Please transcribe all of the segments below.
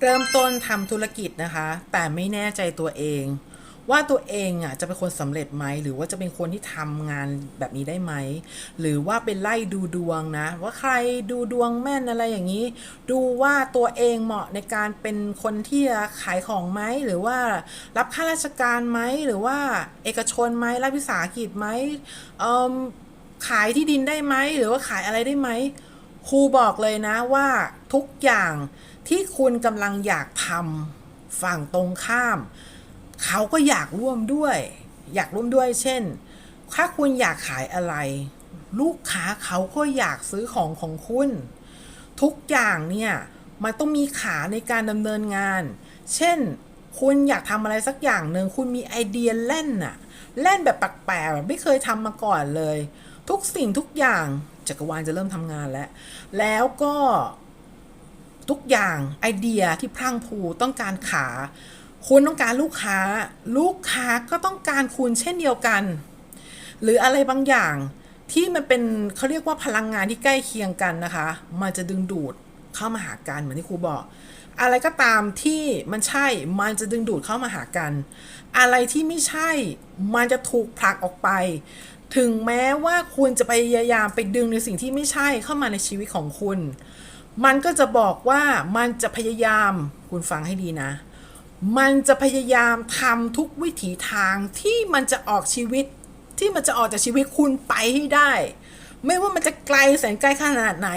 เริ่มต้นทำธุรกิจนะคะ แต่ไม่แน่ใจตัวเอง ว่าตัวเองอะจะเป็นคนสำเร็จไหม หรือว่าจะเป็นคนที่ทำงานแบบนี้ได้ไหม หรือว่าเป็นไล่ดูดวงนะ ว่าใครดูดวงแม่นอะไรอย่างนี้ ดูว่าตัวเองเหมาะในการเป็นคนที่จะขายของไหม หรือว่ารับข้าราชการไหม หรือว่าเอกชนไหมรัฐวิสาหกิจไหมเอิ่มขายที่ดินได้ไหม หรือว่าขายอะไรได้ไหม ครูบอกเลยนะว่าทุกอย่างที่คุณกำลังอยากทำฝั่งตรงข้าม เขาก็อยากร่วมด้วย อยากร่วมด้วย เช่น ถ้าคุณอยากขายอะไร ลูกค้าเขาก็อยากซื้อของของคุณ ทุกอย่างเนี่ยมันต้องมีขาในการดำเนินงาน เช่น คุณอยากทำอะไรสักอย่างหนึ่งคุณมีไอเดียเล่นน่ะเล่นแบบแปลกๆแบบไม่เคยทำมาก่อนเลย ทุกสิ่งทุกอย่าง จักรวาลจะเริ่มทำงานแล้ว แล้วก็ทุกอย่างไอเดียที่พรั่งพรูต้องการขาคุณต้องการลูกค้า ลูกค้าก็ต้องการคุณเช่นเดียวกัน หรืออะไรบางอย่างที่มันเป็นเขาเรียกว่าพลังงานที่ใกล้เคียงกันนะคะ มันจะดึงดูดเข้ามาหากันเหมือนที่ครูบอก อะไรก็ตามที่มันใช่มันจะดึงดูดเข้ามาหากัน อะไรที่ไม่ใช่มันจะถูกผลักออกไป ถึงแม้ว่าคุณจะพยายามไปดึงในสิ่งที่ไม่ใช่เข้ามาในชีวิตของคุณ มันก็จะบอกว่ามันจะพยายามคุณฟังให้ดีนะ มันจะพยายามทำทุกวิถีทางที่มันจะออกชีวิตที่มันจะออกจากชีวิตคุณไปให้ได้ ไม่ว่ามันจะไกลแสนไกลขนาดไหน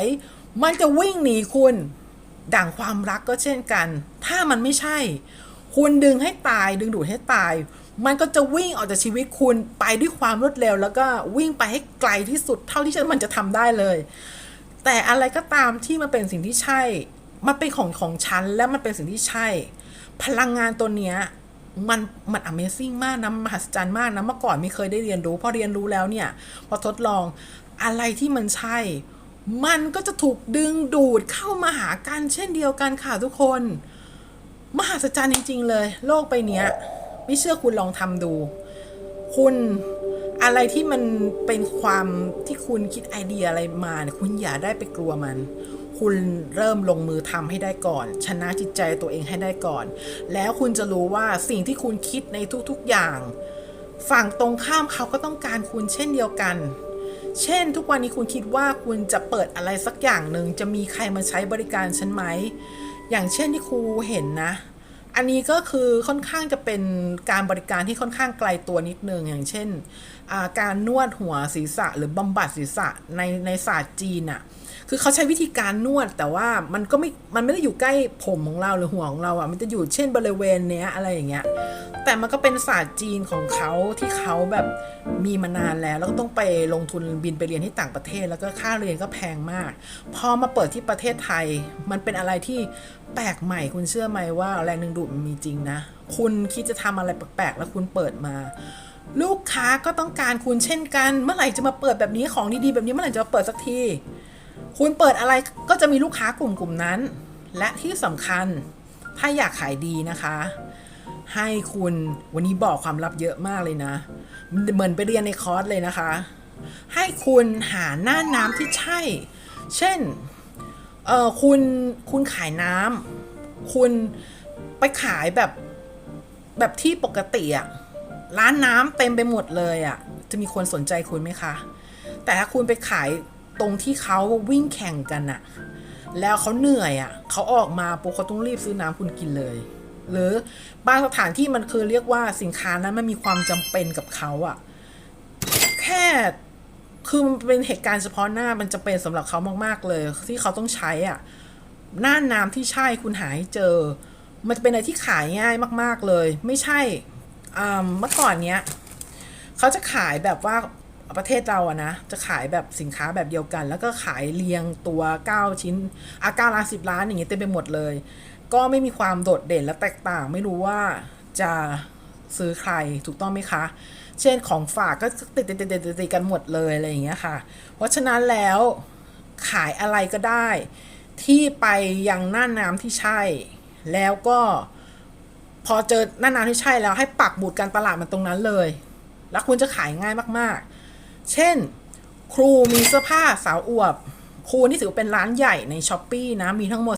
มันจะวิ่งหนีคุณ ดั่งความรักก็เช่นกัน ถ้ามันไม่ใช่ คุณดึงให้ตายดึงดูดให้ตาย มันก็จะวิ่งออกจากชีวิตคุณไปด้วยความรวดเร็ว แล้วก็วิ่งไปให้ไกลที่สุดเท่าที่มันจะทำได้เลย แต่อะไรก็ตามที่มันเป็นสิ่งที่ใช่ มันเป็นของของฉันและมันเป็นสิ่งที่ใช่ พลังงานตัวเนี้ยมันมัน Amazing มากนะมหัศจรรย์มากนะเมื่อก่อนไม่เคยได้เรียนรู้ พอเรียนรู้แล้วเนี่ย พอทดลองอะไรที่มันใช่ มันก็จะถูกดึงดูดเข้ามาหากันเช่นเดียวกันค่ะทุกคน มหัศจรรย์จริง ๆ เลย โลกใบเนี้ย ไม่เชื่อคุณลองทำดู คุณอะไรที่มันเป็นความที่คุณคิดไอเดียอะไรมาเนี่ยคุณอย่าได้ไปกลัวมัน คุณเริ่มลงมือทำให้ได้ก่อน ชนะจิตใจตัวเองให้ได้ก่อน แล้วคุณจะรู้ว่าสิ่งที่คุณคิดในทุกๆอย่าง ฝั่งตรงข้ามเขาก็ต้องการคุณเช่นเดียวกัน เช่น ทุกวันนี้คุณคิดว่าคุณจะเปิดอะไรสักอย่างหนึ่งจะมีใครมาใช้บริการฉันไหมอย่างเช่นที่ครูเห็นนะ อันนี้ก็คือค่อนข้างจะเป็นการบริการที่ค่อนข้างไกลตัวนิดนึงอย่างเช่นาการนวดหัวศีรษะ หรือบำบัดศีรษะในในศาสตร์จีนอะคือเขาใช้วิธีการนวดแต่ว่ามันก็ไม่ มันไม่ได้อยู่ใกล้ผมของเราหรือหัวของเราอะมันจะอยู่เช่นบริเวณเนี้ยอะไรอย่างเงี้ย แต่มันก็เป็นศาสตร์จีนของเขาที่เขาแบบมีมานานแล้ว แล้วก็ต้องไปลงทุนบินไปเรียนที่ต่างประเทศ แล้วก็ค่าเรียนก็แพงมาก พอมาเปิดที่ประเทศไทย มันเป็นอะไรที่แปลกใหม่คุณเชื่อไหมว่าแรงดึงดูดมันมีจริงนะ คุณคิดจะทำอะไรแปลกๆ แล้วคุณเปิดมา ลูกค้าก็ต้องการคุณเช่นกัน เมื่อไหร่จะมาเปิดแบบนี้ของดีๆแบบนี้เมื่อไหร่จะมาเปิดสักที คุณเปิดอะไรก็จะมีลูกค้ากลุ่มกลุ่มนั้น และที่สำคัญถ้าอยากขายดีนะคะ ให้คุณวันนี้บอกความลับเยอะมากเลยนะ เหมือนไปเรียนในคอร์สเลยนะคะ ให้คุณหาหน้าน้ำที่ใช่ เช่นเออคุณคุณขายน้ำคุณ ไปขายแบบแบบที่ปกติอะร้านน้ำเต็มไปหมดเลยอะจะมีคนสนใจคุณไหมคะ แต่ถ้าคุณไปขายตรงที่เขาวิ่งแข่งกันอะแล้วเขาเหนื่อยอะเขาออกมาปุ๊บเขาต้องรีบซื้อน้ำคุณกินเลย หรือบางสถานที่มันคือเรียกว่าสินค้านั้นมันมีความจำเป็นกับเขาอะแค่คือมันเป็นเหตุการณ์เฉพาะหน้ามันจะเป็นสำหรับเขามาก ๆ เลย ที่เขาต้องใช้อะหน้าน้ำที่ใช่คุณหาให้เจอ มันจะเป็นอะไรที่ขายง่ายมาก ๆเลย ไม่ใช่เมื่อก่อนเนี้ยเขาจะขายแบบว่าประเทศเราอะนะ จะขายแบบสินค้าแบบเดียวกัน แล้วก็ขายเรียงตัว 9 ชิ้นอะ9ล้าน10ล้านอย่างเงี้ยเต็มไปหมดเลย ก็ไม่มีความโดดเด่นและแตกต่างไม่รู้ว่าจะซื้อใครถูกต้องไหมคะ เช่นของฝากก็ติดติดติดติดติดกันหมดเลยอะไรอย่างเงี้ยค่ะ เพราะฉะนั้นแล้วขายอะไรก็ได้ ที่ไปยังหน้าน้ำที่ใช่ แล้วก็พอเจอหน้าน้ำที่ใช่แล้วให้ปักหมุดการตลาดมันตรงนั้นเลย แล้วคุณจะขายง่ายมากๆ เช่น ครูมีเสื้อผ้าสาวอวบครูนี่ถือว่าเป็นร้านใหญ่ในช้อปปีนะมีทั้งหมด